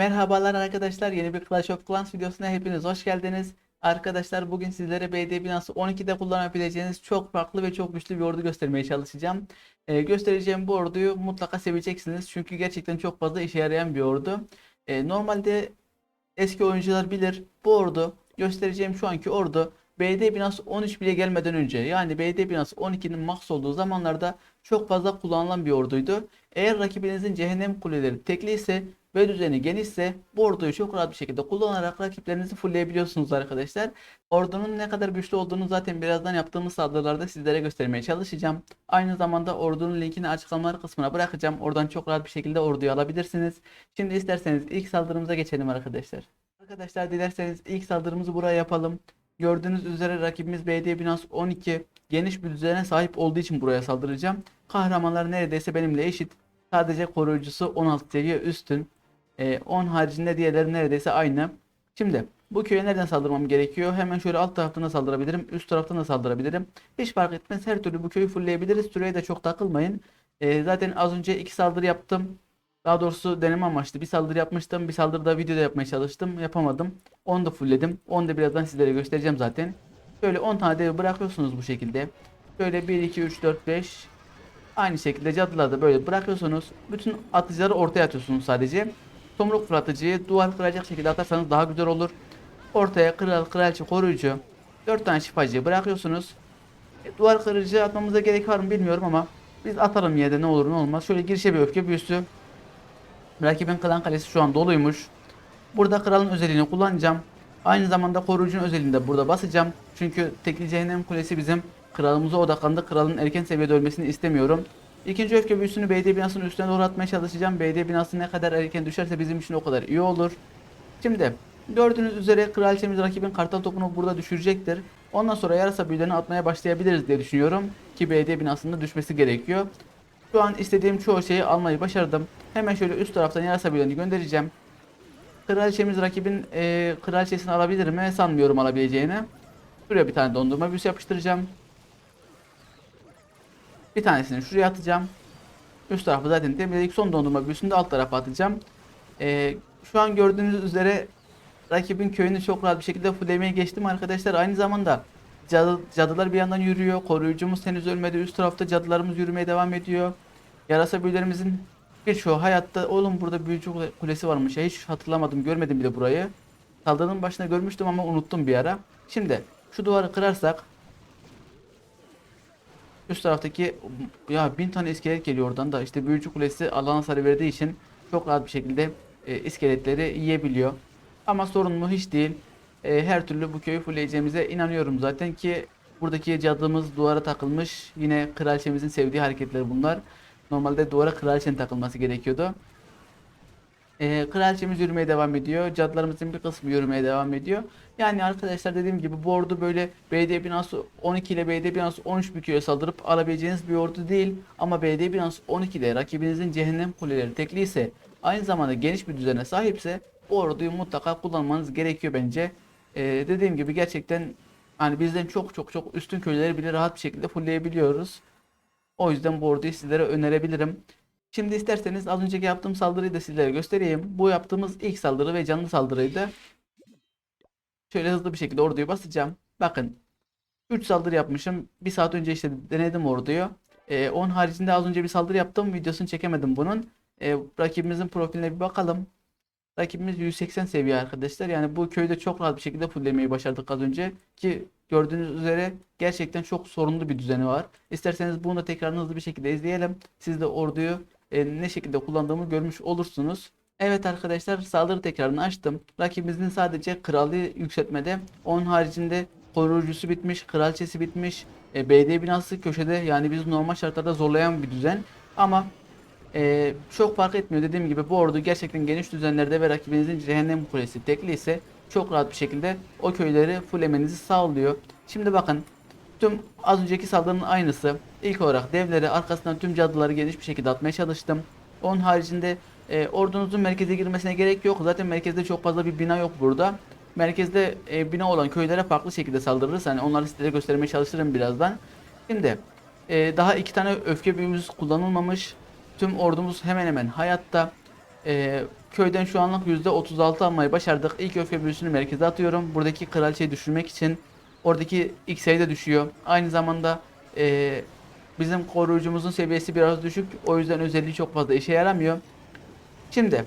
Merhabalar arkadaşlar. Yeni bir Clash of Clans videosuna hepiniz hoş geldiniz. Arkadaşlar bugün sizlere BD binası 12'de kullanabileceğiniz çok farklı ve çok güçlü bir ordu göstermeye çalışacağım. Ee, göstereceğim bu orduyu mutlaka seveceksiniz. Çünkü gerçekten çok fazla işe yarayan bir ordu. Ee, normalde eski oyuncular bilir. Bu ordu göstereceğim şu anki ordu BD binası 13 bile gelmeden önce yani BD binası 12'nin max olduğu zamanlarda çok fazla kullanılan bir orduydu. Eğer rakibinizin cehennem kuleleri tekli ise ve düzeni genişse bu orduyu çok rahat bir şekilde kullanarak rakiplerinizi fullleyebiliyorsunuz arkadaşlar. Ordunun ne kadar güçlü olduğunu zaten birazdan yaptığımız saldırılarda sizlere göstermeye çalışacağım. Aynı zamanda ordunun linkini açıklamalar kısmına bırakacağım. Oradan çok rahat bir şekilde orduyu alabilirsiniz. Şimdi isterseniz ilk saldırımıza geçelim arkadaşlar. Arkadaşlar dilerseniz ilk saldırımızı buraya yapalım. Gördüğünüz üzere rakibimiz BD Binance 12 geniş bir düzene sahip olduğu için buraya saldıracağım. Kahramanlar neredeyse benimle eşit. Sadece koruyucusu 16 seviye üstün. Ee, 10 haricinde diğerleri neredeyse aynı. Şimdi bu köye nereden saldırmam gerekiyor? Hemen şöyle alt taraftan da saldırabilirim. Üst taraftan da saldırabilirim. Hiç fark etmez. Her türlü bu köyü fullleyebiliriz. Süreye de çok takılmayın. Ee, zaten az önce iki saldırı yaptım. Daha doğrusu deneme amaçlı bir saldırı yapmıştım. Bir saldırı da videoda yapmaya çalıştım. Yapamadım. Onu da fullledim. Onu da birazdan sizlere göstereceğim zaten. Şöyle 10 tane dev bırakıyorsunuz bu şekilde. Şöyle 1, 2, 3, 4, 5. Aynı şekilde cadıları da böyle bırakıyorsunuz. Bütün atıcıları ortaya atıyorsunuz sadece. Tomruk fırlatıcıyı duvar kıracak şekilde atarsanız daha güzel olur. Ortaya kral, kraliçe, koruyucu. 4 tane şifacıyı bırakıyorsunuz. E, duvar kırıcı atmamıza gerek var mı bilmiyorum ama biz atalım yine de ne olur ne olmaz. Şöyle girişe bir öfke büyüsü. Rakibin klan kalesi şu an doluymuş. Burada kralın özelliğini kullanacağım. Aynı zamanda koruyucunun özelliğini de burada basacağım. Çünkü tekli cehennem kulesi bizim kralımıza odaklandı. Kralın erken seviyede ölmesini istemiyorum. İkinci öfke büyüsünü BD binasının üstüne doğru atmaya çalışacağım. BD binası ne kadar erken düşerse bizim için o kadar iyi olur. Şimdi gördüğünüz üzere kraliçemiz rakibin kartal topunu burada düşürecektir. Ondan sonra yarasa büyülerini atmaya başlayabiliriz diye düşünüyorum. Ki BD binasında düşmesi gerekiyor. Şu an istediğim çoğu şeyi almayı başardım. Hemen şöyle üst taraftan yarasa büyülerini göndereceğim. Kraliçemiz rakibin e, kraliçesini alabilir mi? Sanmıyorum alabileceğini. Şuraya bir tane dondurma büyüsü yapıştıracağım. Bir tanesini şuraya atacağım. Üst tarafı zaten temizledik. Son dondurma büyüsünü de alt tarafa atacağım. E, şu an gördüğünüz üzere rakibin köyünü çok rahat bir şekilde fullemeye geçtim arkadaşlar. Aynı zamanda cadı, cadılar bir yandan yürüyor. Koruyucumuz henüz ölmedi. Üst tarafta cadılarımız yürümeye devam ediyor. Yarasa büyülerimizin birçoğu hayatta. Oğlum burada büyücü kule- kulesi varmış ya. Hiç hatırlamadım. Görmedim bile burayı. Saldırının başında görmüştüm ama unuttum bir ara. Şimdi şu duvarı kırarsak üst taraftaki ya bin tane iskelet geliyor oradan da işte büyücü kulesi alan hasarı verdiği için çok rahat bir şekilde e, iskeletleri yiyebiliyor. Ama sorun mu hiç değil. E, her türlü bu köyü fullleyeceğimize inanıyorum zaten ki buradaki cadımız duvara takılmış. Yine kraliçemizin sevdiği hareketler bunlar. Normalde duvara kraliçenin takılması gerekiyordu. Ee, kraliçemiz yürümeye devam ediyor. Cadılarımızın bir kısmı yürümeye devam ediyor. Yani arkadaşlar dediğim gibi bu ordu böyle BD binası 12 ile BD binası 13 bir köye saldırıp alabileceğiniz bir ordu değil. Ama BD binası 12'de rakibinizin cehennem kuleleri tekli ise aynı zamanda geniş bir düzene sahipse bu orduyu mutlaka kullanmanız gerekiyor bence. Ee, dediğim gibi gerçekten hani bizden çok çok çok üstün köyleri bile rahat bir şekilde fullleyebiliyoruz. O yüzden bu orduyu sizlere önerebilirim. Şimdi isterseniz az önceki yaptığım saldırıyı da sizlere göstereyim. Bu yaptığımız ilk saldırı ve canlı saldırıydı. Şöyle hızlı bir şekilde orduyu basacağım. Bakın 3 saldırı yapmışım. Bir saat önce işte denedim orduyu. Ee, onun haricinde az önce bir saldırı yaptım. Videosunu çekemedim bunun. Ee, rakibimizin profiline bir bakalım. Rakibimiz 180 seviye arkadaşlar. Yani bu köyde çok rahat bir şekilde fulllemeyi başardık az önce. Ki gördüğünüz üzere gerçekten çok sorunlu bir düzeni var. İsterseniz bunu da tekrar hızlı bir şekilde izleyelim. Siz de orduyu e, ne şekilde kullandığımı görmüş olursunuz. Evet arkadaşlar saldırı tekrarını açtım. Rakibimizin sadece kralı yükseltmede. Onun haricinde koruyucusu bitmiş, kraliçesi bitmiş. E, BD binası köşede yani biz normal şartlarda zorlayan bir düzen. Ama ee, çok fark etmiyor dediğim gibi bu ordu gerçekten geniş düzenlerde ve rakibinizin cehennem kulesi tekli ise çok rahat bir şekilde o köyleri fullemenizi sağlıyor. Şimdi bakın tüm az önceki saldırının aynısı. İlk olarak devleri arkasından tüm cadıları geniş bir şekilde atmaya çalıştım. Onun haricinde e, ordunuzun merkeze girmesine gerek yok. Zaten merkezde çok fazla bir bina yok burada. Merkezde e, bina olan köylere farklı şekilde saldırırız. Hani onları size göstermeye çalışırım birazdan. Şimdi e, daha iki tane öfke büyümüz kullanılmamış. Tüm ordumuz hemen hemen hayatta. Ee, köyden şu anlık %36 almayı başardık. İlk öfke büyüsünü merkeze atıyorum. Buradaki kraliçeyi düşürmek için oradaki X sayı da düşüyor. Aynı zamanda eee, bizim koruyucumuzun seviyesi biraz düşük. O yüzden özelliği çok fazla işe yaramıyor. Şimdi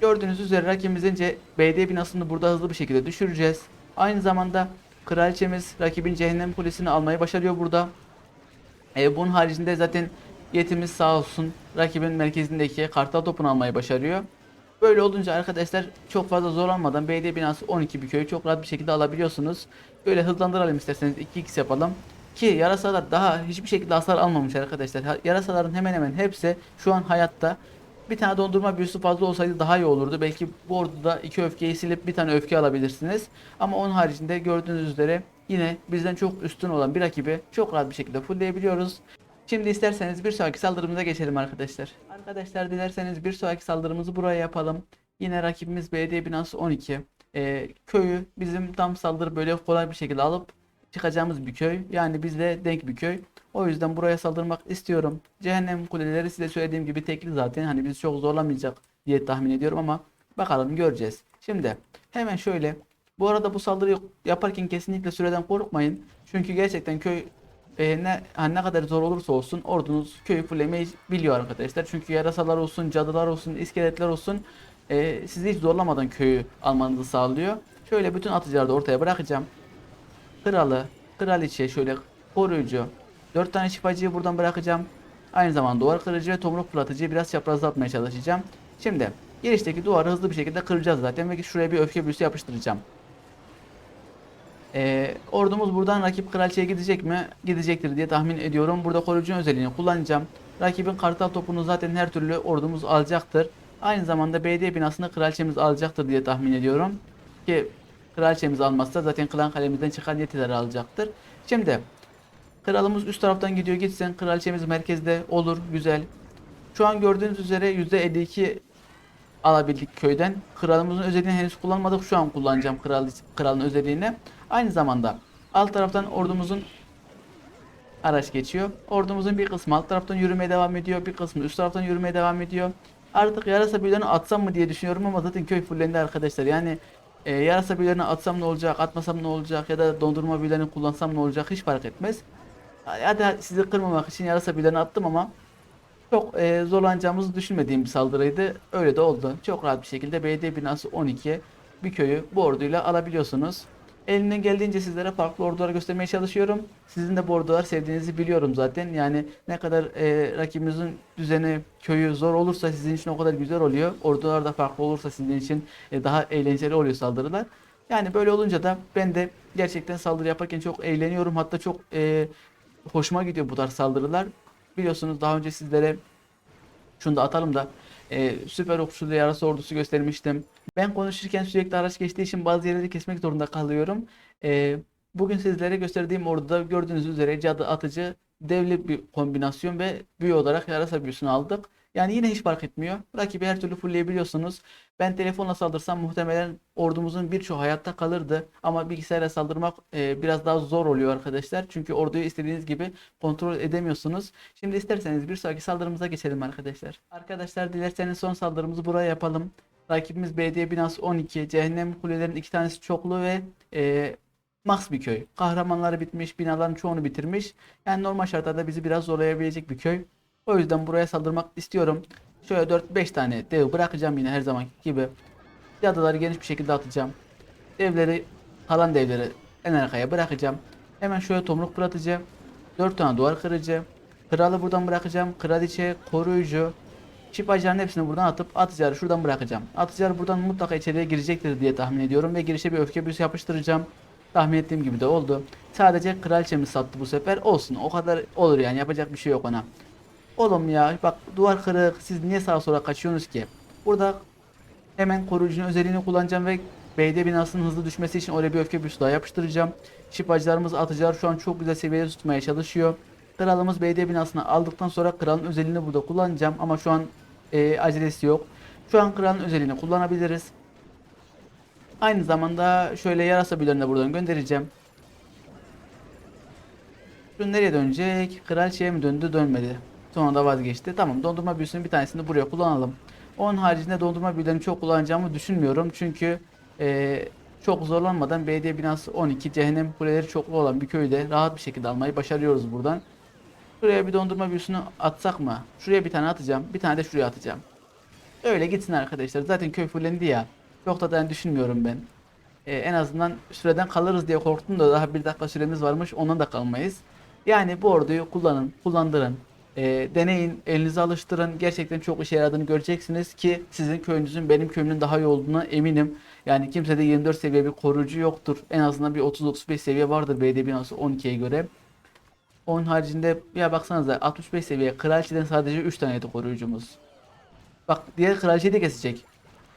gördüğünüz üzere rakibimizin BD binasını burada hızlı bir şekilde düşüreceğiz. Aynı zamanda kraliçemiz rakibin cehennem kulesini almayı başarıyor burada. E, bunun haricinde zaten yetimiz sağ olsun rakibin merkezindeki kartal topunu almayı başarıyor. Böyle olunca arkadaşlar çok fazla zorlanmadan BD binası 12 bir köyü çok rahat bir şekilde alabiliyorsunuz. Böyle hızlandıralım isterseniz 2x yapalım. Ki yarasalar daha hiçbir şekilde hasar almamış arkadaşlar. Yarasaların hemen hemen hepsi şu an hayatta. Bir tane dondurma büyüsü fazla olsaydı daha iyi olurdu. Belki bu orduda iki öfkeyi silip bir tane öfke alabilirsiniz. Ama onun haricinde gördüğünüz üzere yine bizden çok üstün olan bir rakibi çok rahat bir şekilde fullleyebiliyoruz. Şimdi isterseniz bir sonraki saldırımıza geçelim arkadaşlar. Arkadaşlar dilerseniz bir sonraki saldırımızı buraya yapalım. Yine rakibimiz BD binası 12. Ee, köyü bizim tam saldırı böyle kolay bir şekilde alıp çıkacağımız bir köy. Yani bizle denk bir köy. O yüzden buraya saldırmak istiyorum. Cehennem kuleleri size söylediğim gibi tekli zaten. Hani bizi çok zorlamayacak diye tahmin ediyorum ama bakalım göreceğiz. Şimdi hemen şöyle. Bu arada bu saldırıyı yaparken kesinlikle süreden korkmayın. Çünkü gerçekten köy e, ne hani ne kadar zor olursa olsun ordunuz köyü fullemeyi biliyor arkadaşlar. Çünkü yarasalar olsun, cadılar olsun, iskeletler olsun e, sizi hiç zorlamadan köyü almanızı sağlıyor. Şöyle bütün atıcıları da ortaya bırakacağım. Kralı, kraliçe, şöyle koruyucu. 4 tane şifacıyı buradan bırakacağım. Aynı zamanda duvar kırıcı ve tomruk fırlatıcıyı biraz çaprazlatmaya çalışacağım. Şimdi girişteki duvarı hızlı bir şekilde kıracağız zaten ve şuraya bir öfke büyüsü yapıştıracağım. Ee, ordumuz buradan rakip kraliçeye gidecek mi? Gidecektir diye tahmin ediyorum. Burada koruyucunun özelliğini kullanacağım. Rakibin kartal topunu zaten her türlü ordumuz alacaktır. Aynı zamanda BD binasını kraliçemiz alacaktır diye tahmin ediyorum. Ki kraliçemiz almazsa zaten klan kalemizden çıkan yetileri alacaktır. Şimdi kralımız üst taraftan gidiyor gitsin. Kraliçemiz merkezde olur güzel. Şu an gördüğünüz üzere %52 alabildik köyden. Kralımızın özelliğini henüz kullanmadık. Şu an kullanacağım kral, kralın özelliğini. Aynı zamanda alt taraftan ordumuzun araç geçiyor. Ordumuzun bir kısmı alt taraftan yürümeye devam ediyor. Bir kısmı üst taraftan yürümeye devam ediyor. Artık yarasa büyülerini atsam mı diye düşünüyorum ama zaten köy fullendi arkadaşlar. Yani e, yarasa büyülerini atsam ne olacak, atmasam ne olacak ya da dondurma büyülerini kullansam ne olacak hiç fark etmez. Hadi sizi kırmamak için yarasa büyülerini attım ama çok e, zorlanacağımızı düşünmediğim bir saldırıydı. Öyle de oldu. Çok rahat bir şekilde BD binası 12 bir köyü bu orduyla alabiliyorsunuz. Elimden geldiğince sizlere farklı ordular göstermeye çalışıyorum. Sizin de bu ordular sevdiğinizi biliyorum zaten. Yani ne kadar e, rakibimizin düzeni, köyü zor olursa sizin için o kadar güzel oluyor. Ordular da farklı olursa sizin için e, daha eğlenceli oluyor saldırılar. Yani böyle olunca da ben de gerçekten saldırı yaparken çok eğleniyorum. Hatta çok e, hoşuma gidiyor bu tarz saldırılar. Biliyorsunuz daha önce sizlere şunu da atalım da e, süper okçulu yarası ordusu göstermiştim. Ben konuşurken sürekli araç geçtiği için bazı yerleri kesmek zorunda kalıyorum. E, bugün sizlere gösterdiğim orduda gördüğünüz üzere cadı atıcı devli bir kombinasyon ve büyü olarak yarasa büyüsünü aldık. Yani yine hiç fark etmiyor. Rakibi her türlü fullleyebiliyorsunuz. Ben telefonla saldırsam muhtemelen ordumuzun birçoğu hayatta kalırdı. Ama bilgisayara saldırmak e, biraz daha zor oluyor arkadaşlar. Çünkü orduyu istediğiniz gibi kontrol edemiyorsunuz. Şimdi isterseniz bir sonraki saldırımıza geçelim arkadaşlar. Arkadaşlar dilerseniz son saldırımızı buraya yapalım. Rakibimiz belediye binası 12. Cehennem kulelerinin iki tanesi çoklu ve e, Max bir köy. Kahramanları bitmiş, binaların çoğunu bitirmiş. Yani normal şartlarda bizi biraz zorlayabilecek bir köy. O yüzden buraya saldırmak istiyorum. Şöyle 4-5 tane dev bırakacağım yine her zamanki gibi. Cadıları geniş bir şekilde atacağım. Devleri, kalan devleri en arkaya bırakacağım. Hemen şöyle tomruk fırlatıcı. 4 tane duvar kırıcı. Kralı buradan bırakacağım. Kraliçe, koruyucu. Şifacıların hepsini buradan atıp atıcıları şuradan bırakacağım. Atıcılar buradan mutlaka içeriye girecektir diye tahmin ediyorum. Ve girişe bir öfke büyüsü yapıştıracağım. Tahmin ettiğim gibi de oldu. Sadece kraliçemiz sattı bu sefer. Olsun o kadar olur yani yapacak bir şey yok ona. Oğlum ya bak duvar kırık siz niye sağa sola kaçıyorsunuz ki? Burada hemen koruyucunun özelliğini kullanacağım ve BD binasının hızlı düşmesi için oraya bir öfke büyüsü daha yapıştıracağım. Şifacılarımız atıcılar şu an çok güzel seviyede tutmaya çalışıyor. Kralımız BD binasını aldıktan sonra kralın özelliğini burada kullanacağım ama şu an e, acelesi yok. Şu an kralın özelliğini kullanabiliriz. Aynı zamanda şöyle yarasa büyülerini de buradan göndereceğim. Şu nereye dönecek? Kraliçeye mi döndü? Dönmedi. Sonra da vazgeçti. Tamam dondurma büyüsünün bir tanesini buraya kullanalım. Onun haricinde dondurma büyülerini çok kullanacağımı düşünmüyorum. Çünkü e, çok zorlanmadan belediye binası 12 cehennem kuleleri çoklu olan bir köyde rahat bir şekilde almayı başarıyoruz buradan. Şuraya bir dondurma büyüsünü atsak mı? Şuraya bir tane atacağım. Bir tane de şuraya atacağım. Öyle gitsin arkadaşlar. Zaten köy fullendi ya. Çok da ben düşünmüyorum ben. Ee, en azından süreden kalırız diye korktum da daha bir dakika süremiz varmış. Ondan da kalmayız. Yani bu orduyu kullanın, kullandırın. Ee, deneyin, elinize alıştırın. Gerçekten çok işe yaradığını göreceksiniz ki sizin köyünüzün benim köyümün daha iyi olduğuna eminim. Yani kimsede 24 seviye bir koruyucu yoktur. En azından bir 30-35 seviye vardır belediye binası 12'ye göre. Onun haricinde ya baksanıza 65 seviye kraliçeden sadece 3 tane de koruyucumuz. Bak diğer kraliçeyi de kesecek.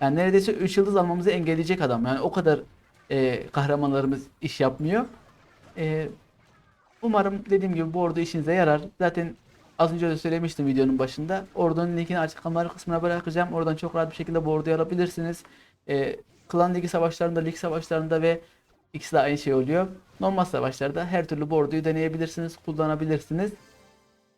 Yani neredeyse 3 yıldız almamızı engelleyecek adam. Yani o kadar e, kahramanlarımız iş yapmıyor. E, umarım dediğim gibi bu ordu işinize yarar. Zaten az önce de söylemiştim videonun başında. Ordunun linkini açıklamalar kısmına bırakacağım. Oradan çok rahat bir şekilde bu orduyu alabilirsiniz. E, klan ligi savaşlarında, lig savaşlarında ve ikisi de aynı şey oluyor. Normal savaşlarda her türlü bu orduyu deneyebilirsiniz, kullanabilirsiniz.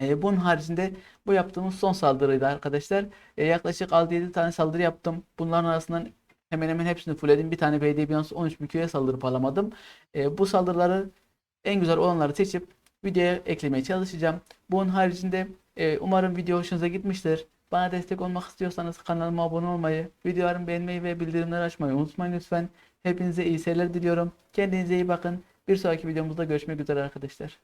E, bunun haricinde bu yaptığımız son saldırıydı arkadaşlar. E, yaklaşık 6-7 tane saldırı yaptım. Bunların arasından hemen hemen hepsini fullledim. Bir tane belediye binası 13 bin köye saldırıp alamadım. E, bu saldırıları en güzel olanları seçip videoya eklemeye çalışacağım. Bunun haricinde e, umarım video hoşunuza gitmiştir. Bana destek olmak istiyorsanız kanalıma abone olmayı, videolarımı beğenmeyi ve bildirimleri açmayı unutmayın lütfen. Hepinize iyi seyirler diliyorum. Kendinize iyi bakın. Bir sonraki videomuzda görüşmek üzere arkadaşlar.